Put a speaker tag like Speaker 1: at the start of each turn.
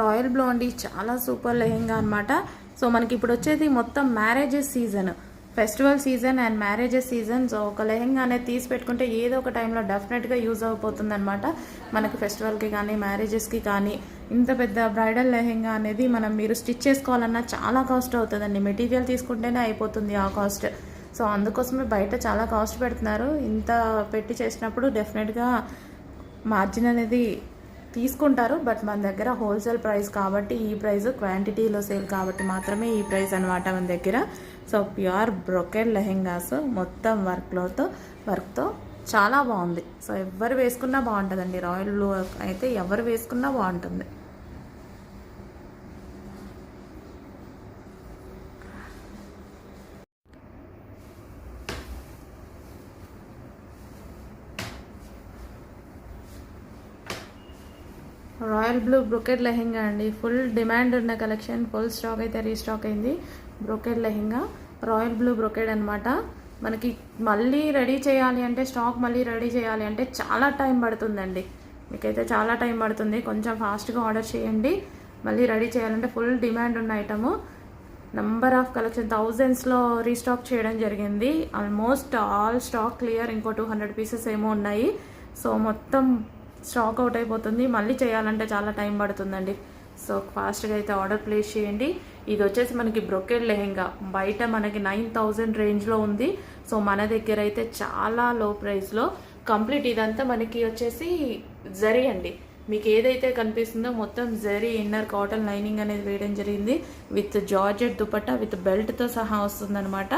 Speaker 1: Royal బ్లోండీ చాలా super lehenga అనమాట so మనకి ఇప్పుడు వచ్చేది మొత్తం marriages season. Festival season and marriages season. So ఒక లెహెంగా అనేది తీసి పెట్టుకుంటే ఏదో ఒక టైంలో డెఫినెట్గా యూజ్ అయిపోతుంది అనమాట మనకి ఫెస్టివల్కి కానీ మ్యారేజెస్కి కానీ ఇంత పెద్ద బ్రైడల్ లెహెంగా అనేది మనం మీరు స్టిచ్ చేసుకోవాలన్నా చాలా కాస్ట్ అవుతుందండి. మెటీరియల్ తీసుకుంటేనే అయిపోతుంది ఆ కాస్ట్. సో అందుకోసమే బయట చాలా కాస్ట్ పెడుతున్నారు. ఇంత పెట్టి చేసినప్పుడు డెఫినెట్గా మార్జిన్ అనేది తీసుకుంటారు బట్ మన దగ్గర హోల్సేల్ ప్రైస్ కాబట్టి ఈ ప్రైస్ క్వాంటిటీలో సేల్ కాబట్టి మాత్రమే ఈ ప్రైస్ అనమాట మన దగ్గర. సో ప్యూర్ బ్రొకెడ్ లెహెంగాస్ మొత్తం వర్క్లోతో వర్క్తో చాలా బాగుంది. సో ఎవరు వేసుకున్నా బాగుంటుందండి. రాయల్ బ్లూ అయితే ఎవరు వేసుకున్నా బాగుంటుంది. రాయల్ బ్లూ బ్రొకెట్ లెహెంగా అండి. ఫుల్ డిమాండ్ ఉన్న కలెక్షన్ ఫుల్ స్టాక్ అయితే రీస్టాక్ అయింది. Brocade lehenga royal blue brocade అనమాట మనకి మళ్ళీ రెడీ చేయాలి అంటే స్టాక్ మళ్ళీ రెడీ చేయాలి అంటే చాలా టైం పడుతుందండి. మీకైతే చాలా టైం పడుతుంది. కొంచెం ఫాస్ట్గా ఆర్డర్ చేయండి. మళ్ళీ రెడీ చేయాలంటే ఫుల్ డిమాండ్ ఉన్న ఐటము. నంబర్ ఆఫ్ కలెక్షన్ థౌజండ్స్లో రీస్టాక్ చేయడం జరిగింది. Almost all stock clear. ఇంకో టూ హండ్రెడ్ పీసెస్ ఏమో ఉన్నాయి. సో మొత్తం స్టాక్ అవుట్ అయిపోతుంది. మళ్ళీ చేయాలంటే చాలా టైం పడుతుందండి. సో ఫాస్ట్గా అయితే ఆర్డర్ ప్లేస్ చేయండి. ఇది వచ్చేసి మనకి బ్రొకెడ్ లెహెంగా. బయట మనకి నైన్ థౌజండ్ రేంజ్లో ఉంది. సో మన దగ్గర అయితే చాలా లో ప్రైస్లో. కంప్లీట్ ఇదంతా మనకి వచ్చేసి జరీ అండి. మీకు ఏదైతే కనిపిస్తుందో మొత్తం జరీ ఇన్నర్ కాటన్ లైనింగ్ అనేది వేయడం జరిగింది. విత్ జార్జెట్ దుపట్టా విత్ బెల్ట్తో సహా వస్తుందనమాట